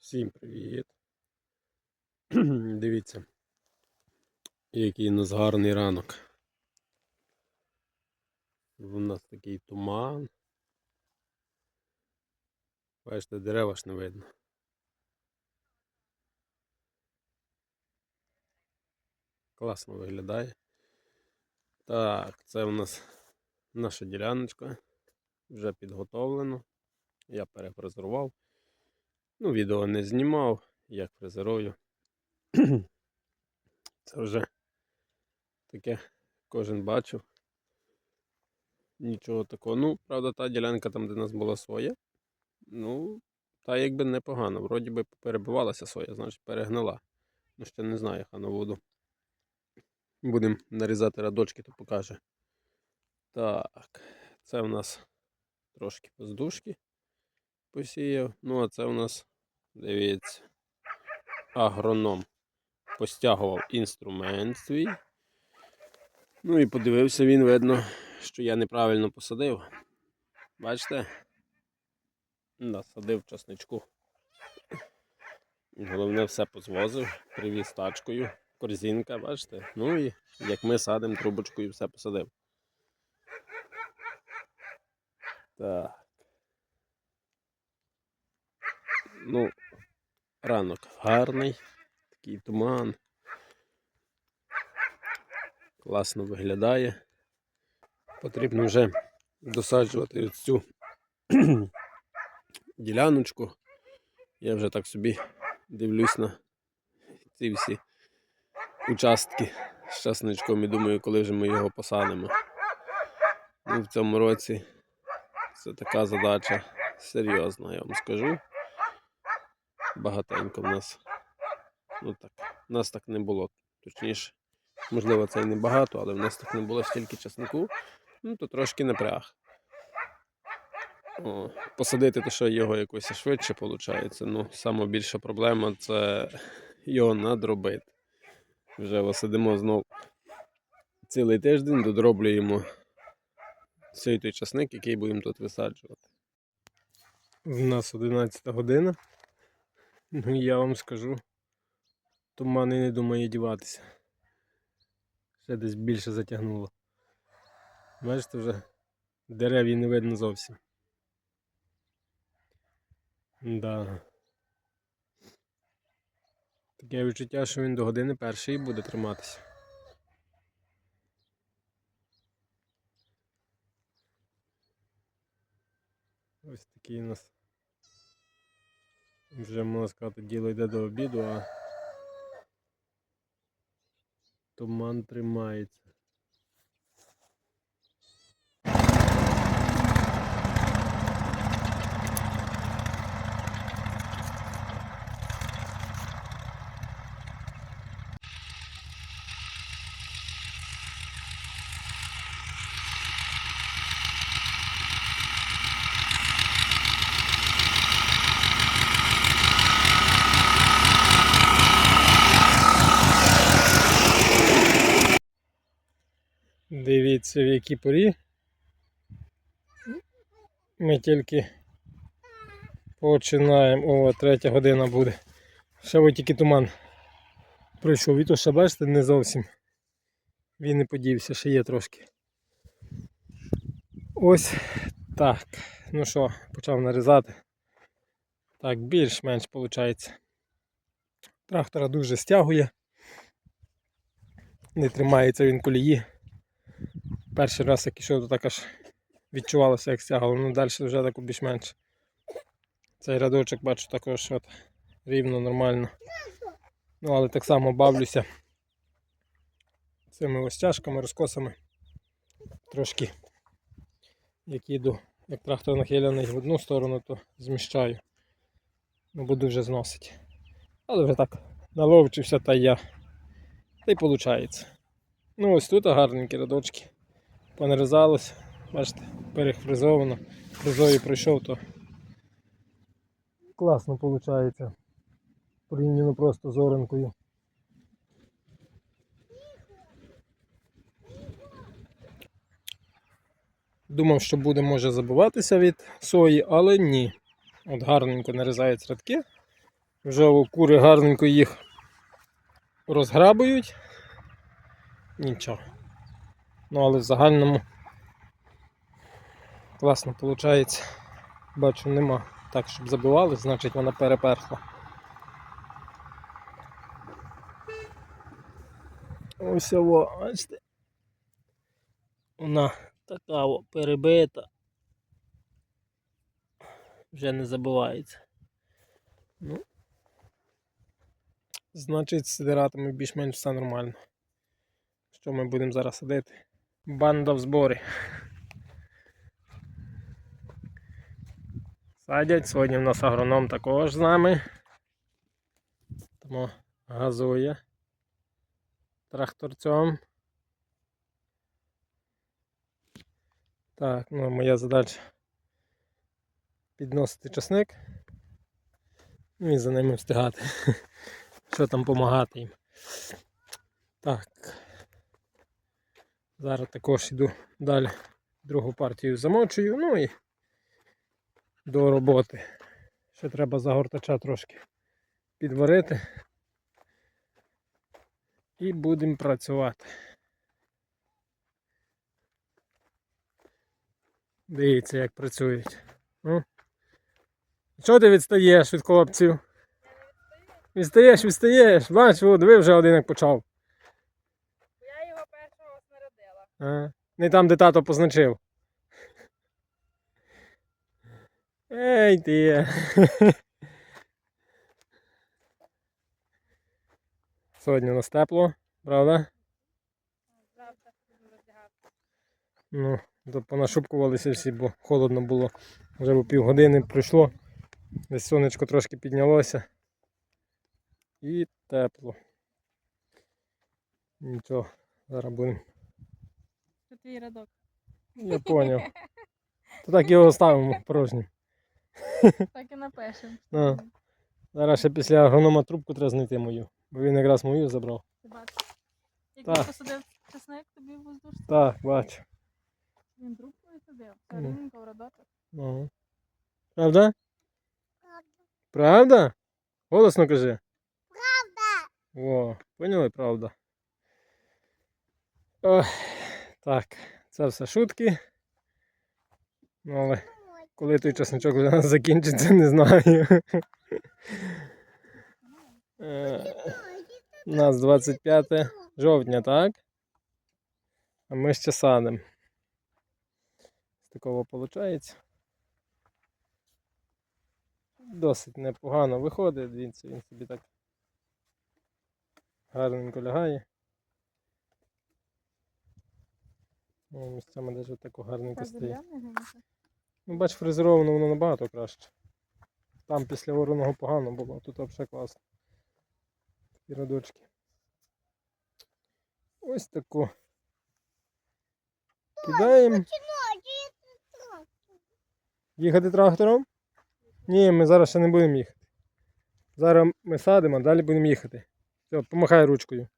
Всім привіт. Дивіться, який у нас гарний ранок. У нас такий туман. Бачите, дерева ж не видно. Класно виглядає. Так, це у нас наша діляночка. Вже підготовлено. Я перефрезерував. Ну, відео не знімав, як фрезерую. Це вже таке кожен бачив. Нічого такого. Ну, правда, та ділянка там, де в нас була соя. Ну, та якби непогано. Вроді би перебивалася соя, значить перегнила. Ну, ще не знаю, яка на воду. Будемо нарізати радочки, то покаже. Так, це в нас трошки поздушки посіяв. Ну, а це у нас, дивіться, агроном постягував інструмент свій. Ну і подивився він, видно, що я неправильно посадив. Бачите? Насадив часничку. Головне, все позвозив, привіз тачкою, корзинка, бачите? Ну і як ми садимо трубочкою, все посадив. Так. Ну, ранок гарний, такий туман. Класно виглядає. Потрібно вже досаджувати цю діляночку. Я вже так собі дивлюсь на ці всі участки з часничком і думаю, коли вже ми його посадимо. Ну, в цьому році це така задача серйозна, я вам скажу. Багатенько в нас. Ну так, в нас так не було. Точніше, можливо, це і не багато, але в нас так не було стільки часнику. Ну, то трошки напряг. О, посадити, то що його якось швидше виходить. Ну, сама більша проблема це його надробити. Вже посадимо знов цілий тиждень, додроблюємо цей той часник, який будемо тут висаджувати. У нас 11 година. Ну, я вам скажу, туман і не думає діватися. Ще десь більше затягнуло. Бачите, вже дерев і не видно зовсім. Да. Таке відчуття, що він до години першої буде триматися. Ось такий у нас. Вже можна сказати, діло йде до обіду, а туман тримається. Дивіться, в якій порі. Ми тільки починаємо. О, третя година буде. Ще ось тільки туман пройшов. І то ще бачите, не зовсім. Він не подівся, ще є трошки. Ось так. Ну що, почав нарізати. Так, більш-менш виходить. Трактора дуже стягує. Не тримається він колії. Перший раз як ішов, то так аж відчувалося, як стягало, ну далі вже так більш-менш. Цей рядочок бачу також от, рівно, нормально. Ну, але так само бавлюся цими ось тяжками, розкосами. Трошки як їду, як трактор нахиляний в одну сторону, то зміщаю. Ну, буду вже зносити. Але вже так наловчився та я. Та й виходить. Ну ось тут гарненькі рядочки. Понарізалось, бачите, перехфризовано. Фризою пройшов, то класно виходить. Порівняно просто з оранкою. Думав, що буде може забуватися від сої, але ні. От гарненько нарізаються рядки. Вже кури гарненько їх розграбують. Нічого. Ну, але в загальному класно виходить. Бачу, нема так, щоб забивали, значить вона переперхла. Ось ово, бачите. Вона така о, перебита. Вже не забувається. Ну, значить, сидиратами більш-менш все нормально. Що ми будемо зараз садити? Банда в зборі. Садять. Сьогодні в нас агроном також з нами. Тому газує тракторцем. Так, ну моя задача підносити часник. Ну і за ними встигати. Що там допомагати їм. Так. Зараз також йду далі другу партію замочую. Ну і до роботи. Ще треба загортача трошки підварити. І будемо працювати. Дивіться, як працюють. Ну. Чого ти відстаєш від хлопців? Відстаєш, відстаєш. Бач, от, ви вже один як почав. Я його першого снарядила. А? Не там, де тато позначив. Ей ти. Сьогодні у нас тепло, правда? Завтра буду роздягатися. Ну, то понашупкувалися всі, бо холодно було. Вже по півгодини пройшло. Десь сонечко трошки піднялося. І тепло. Нічого, зараз будемо. Твій рядок. Я поняв. То так його ставимо порожнім. Так і напишемо. А. Зараз ще після агронома трубку треба знайти мою. Бо він якраз мою забрав. Ти бачиш? Як Так. посадив чесник тобі в воздушці, Так, бачу. він трубкою садив. Ну. Рівненько в радочок. Ага. Правда? Правда? Голосно кажи. Правда. О, поняли, правда. Ох, так, це все шутки. Ну, але коли той часничок для нас закінчиться, не знаю. Е, У нас 25 жовтня, так? А ми ще садимо. З такого виходить. Досить непогано виходить, він собі так гарненько лягає. О, місцями навіть тако гарненько стоїть. дерев'яний? Ну, бач, фрезеровано воно набагато краще. Там після вороного погано було, а тут взагалі класно. Такі радочки. Ось таку. Кидаємо. Їхати трактором? Ні, ми зараз ще не будемо їхати. Зараз ми садимо, а далі будемо їхати. Все, помахай ручкою.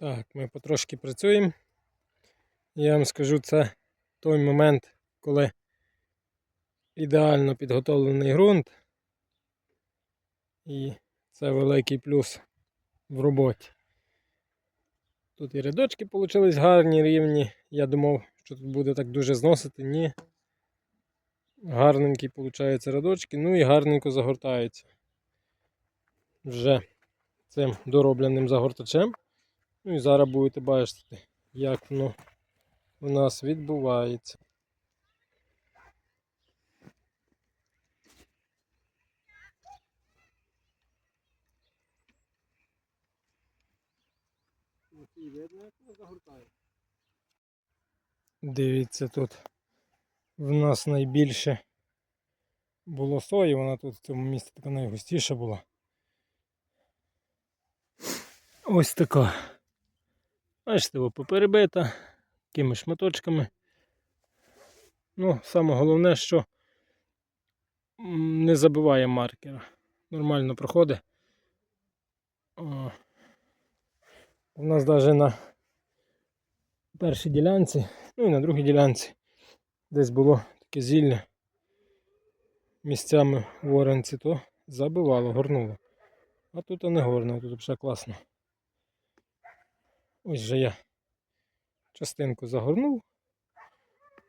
Так, ми потрошки працюємо. Я вам скажу, це той момент, коли ідеально підготовлений ґрунт. І це великий плюс в роботі. Тут і рядочки вийшли гарні, рівні. Я думав, що тут буде так дуже зносити. Ні. Гарненькі виходить рядочки, ну і гарненько загортаються. Вже цим доробленим загортачем. Ну і зараз будете бачити, як воно у нас відбувається. Дивіться, тут в нас найбільше було сої, вона тут в цьому місці така найгустіша була. Ось така. Бачите, о, поперебита, якими шматочками. Ну, саме головне, що не забиває маркера. Нормально проходить. У нас навіть на першій ділянці, ну і на другій ділянці десь було таке зілля місцями в то забивало, горнуло. А тут не горно, тут взагалі класно. Ось же я частинку загорнув.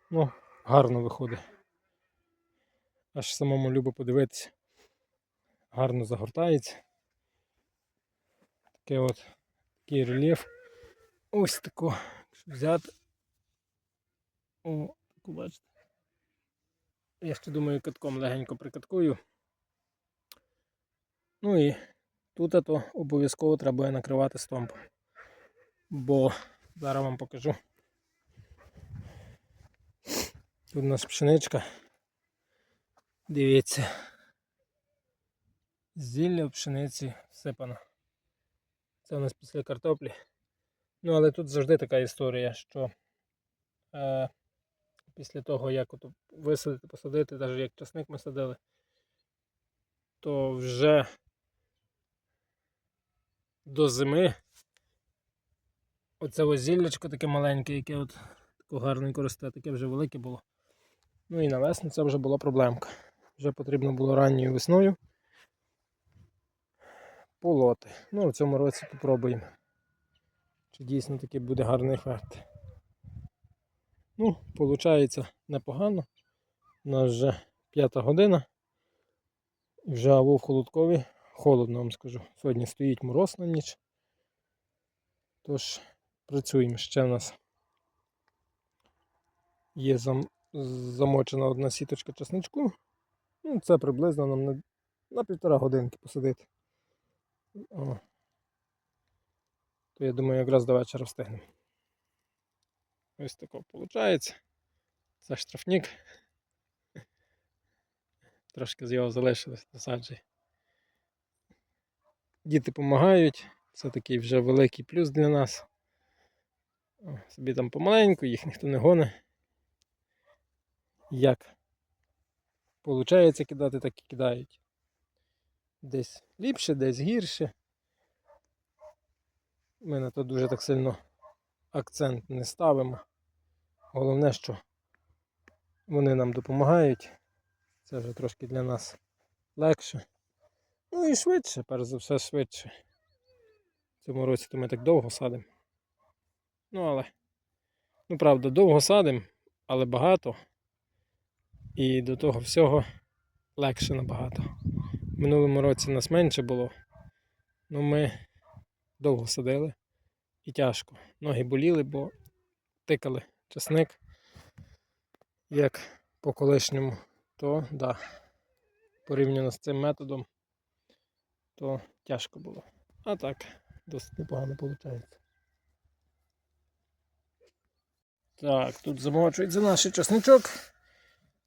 Ну, гарно виходить. Аж самому любо подивитися. Гарно загортається. Таке от такий рельєф. Ось тако. Якщо взяти. О, таку бачите. Я ще думаю, катком легенько прикаткую. Ну і тут то обов'язково треба накривати стомпом. Бо зараз вам покажу. Тут у нас пшеничка. Дивіться. Зілля в пшениці всипано. Це у нас після картоплі. Ну, але тут завжди така історія, що е, після того, як от висадити, посадити, навіть як часник ми садили, то вже до зими оце ось зіллячко таке маленьке, яке от таке гарненько росте, таке вже велике було. Ну і на весну це вже була проблемка. Вже потрібно було ранньою весною полоти. Ну, в цьому році попробуємо. Чи дійсно таки буде гарний ефект. Ну, виходить непогано. У нас вже п'ята година. Вже в холодкові. Холодно вам скажу. Сьогодні стоїть мороз на ніч. Тож працюємо. Ще в нас є зам... замочена одна сіточка часничку. Ну, це приблизно нам на, на півтора годинки посадити. О. То я думаю, якраз до вечора встигнемо. Ось тако виходить. Це штрафник. Трошки з його залишилось насаджує. Діти допомагають. Це такий вже великий плюс для нас. Собі там помаленьку, їх ніхто не гоне. Як виходить кидати, так і кидають. Десь ліпше, десь гірше. Ми на то дуже так сильно акцент не ставимо. Головне, що вони нам допомагають. Це вже трошки для нас легше. Ну і швидше, перш за все, швидше. В цьому році то ми так довго садимо. Ну, але, ну правда, довго садимо, але багато. І до того всього легше набагато. В минулому році нас менше було. Ну ми довго садили і тяжко. Ноги боліли, бо тикали часник, як по колишньому, то да, порівняно з цим методом, то тяжко було. А так, досить непогано виходить. Так, тут замовчується наш часничок.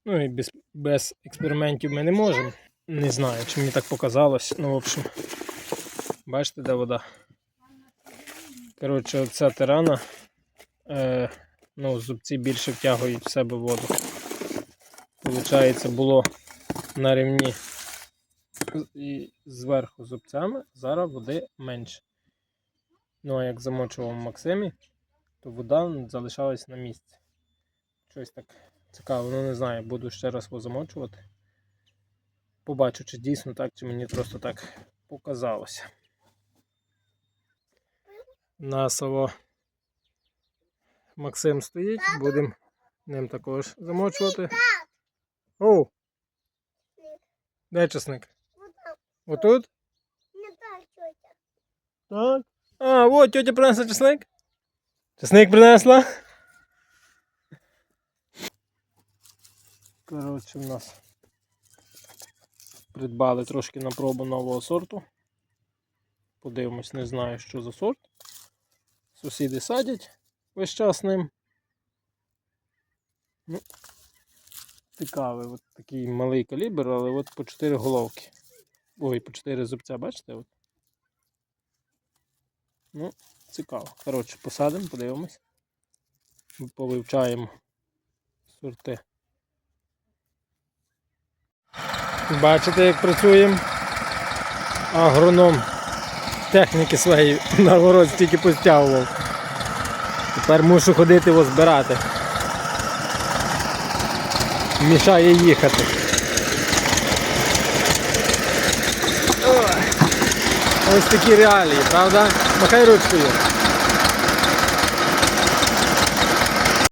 Ну і без, без експериментів ми не можемо. Не знаю, чи мені так показалось. Ну, в общем, бачите, де вода? Коротше, оця тирана, е, ну, зубці більше втягують в себе воду. Получається, було на рівні і зверху зубцями, зараз води менше. Ну, а як замочував Максимі, то вода залишалась на місці. Щось так цікаво, ну не знаю, буду ще раз позамочувати. Побачу, чи дійсно так, чи мені просто так показалося. Насово Максим стоїть, будемо ним також замочувати. О! Де часник? Отут? Не Так. А, от тетя принесла часник. Часник принесла. Коротше, в нас придбали трошки на пробу нового сорту. Подивимось, не знаю, що за сорт. Сусіди садять весь час ним. Ну, цікавий, от такий малий калібр, але от по 4 головки. Ой, по 4 зубця, бачите? От. Ну, цікаво. Коротше, посадимо, подивимось. Повивчаємо сорти. Бачите, як працюємо? Агроном техніки своєї на город стільки постягував. Тепер мушу ходити його збирати. Мішає їхати. Ось такі реалії, правда? Махай ручкою.